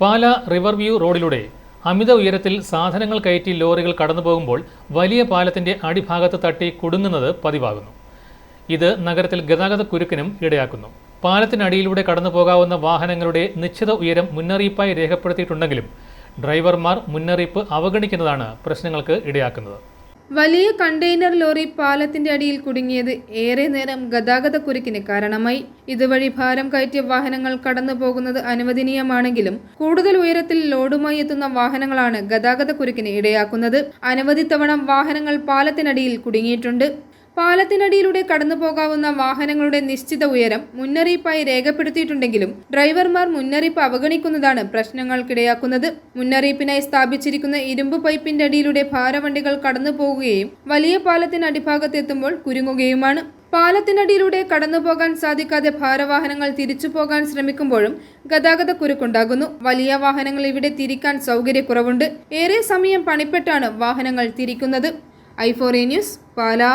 പാല river view റോഡിലൂടെ അമിത ഉയരത്തിൽ സാധനങ്ങൾ കയറ്റി ലോറികൾ കടന്നു പോകുമ്പോൾ വലിയ പാലത്തിന്റെ അടിഭാഗത്ത് തട്ടി കുടുങ്ങുന്നത് പതിവാകുന്നു. ഇത് നഗരത്തിൽ ഗതാഗത കുരുക്കിനും ഇടയാക്കുന്നു. പാലത്തിനടിയിലൂടെ കടന്നു പോകാവുന്ന വാഹനങ്ങളുടെ നിശ്ചിത ഉയരം മുന്നറിയിപ്പായി രേഖപ്പെടുത്തിയിട്ടുണ്ടെങ്കിലും ഡ്രൈവർമാർ മുന്നറിയിപ്പ് അവഗണിക്കുന്നതാണ് പ്രശ്നങ്ങൾക്ക് ഇടയാക്കുന്നത്. വലിയ കണ്ടെയ്നർ ലോറി പാലത്തിന്റെ അടിയിൽ കുടുങ്ങിയത്. ഏറെ നേരം ഗതാഗത കുരുക്കിന് കാരണമായി. ഇതുവഴി ഭാരം കയറ്റിയ വാഹനങ്ങൾ കടന്നു പോകുന്നത് അനുവദനീയമാണെങ്കിലും കൂടുതൽ ഉയരത്തിൽ ലോഡുമായി എത്തുന്ന വാഹനങ്ങളാണ് ഗതാഗത കുരുക്കിന് ഇടയാക്കുന്നത്. അനവധി തവണ വാഹനങ്ങൾ പാലത്തിനടിയിൽ കുടുങ്ങിയിട്ടുണ്ട്. പാലത്തിനടിയിലൂടെ കടന്നു പോകാവുന്ന വാഹനങ്ങളുടെ നിശ്ചിത ഉയരം മുന്നറിയിപ്പായി രേഖപ്പെടുത്തിയിട്ടുണ്ടെങ്കിലും ഡ്രൈവർമാർ മുന്നറിയിപ്പ് അവഗണിക്കുന്നതാണ് പ്രശ്നങ്ങൾക്കിടയാക്കുന്നത്. മുന്നറിയിപ്പിനായി സ്ഥാപിച്ചിരിക്കുന്ന ഇരുമ്പ് പൈപ്പിന്റെ അടിയിലൂടെ ഭാരവണ്ടികൾ കടന്നു പോകുകയും വലിയ പാലത്തിന് അടിഭാഗത്തെത്തുമ്പോൾ കുരുങ്ങുകയുമാണ്. പാലത്തിനടിയിലൂടെ കടന്നു പോകാൻ സാധിക്കാതെ ഭാരവാഹനങ്ങൾ തിരിച്ചു പോകാൻ ശ്രമിക്കുമ്പോഴും ഗതാഗത കുരുക്കുണ്ടാകുന്നു. വലിയ വാഹനങ്ങൾ ഇവിടെ തിരിക്കാൻ സൗകര്യക്കുറവുണ്ട്. ഏറെ സമയം പണിപ്പെട്ടാണ് വാഹനങ്ങൾ തിരിക്കുന്നത്. ഐഫോറി ന്യൂസ് പാലാ.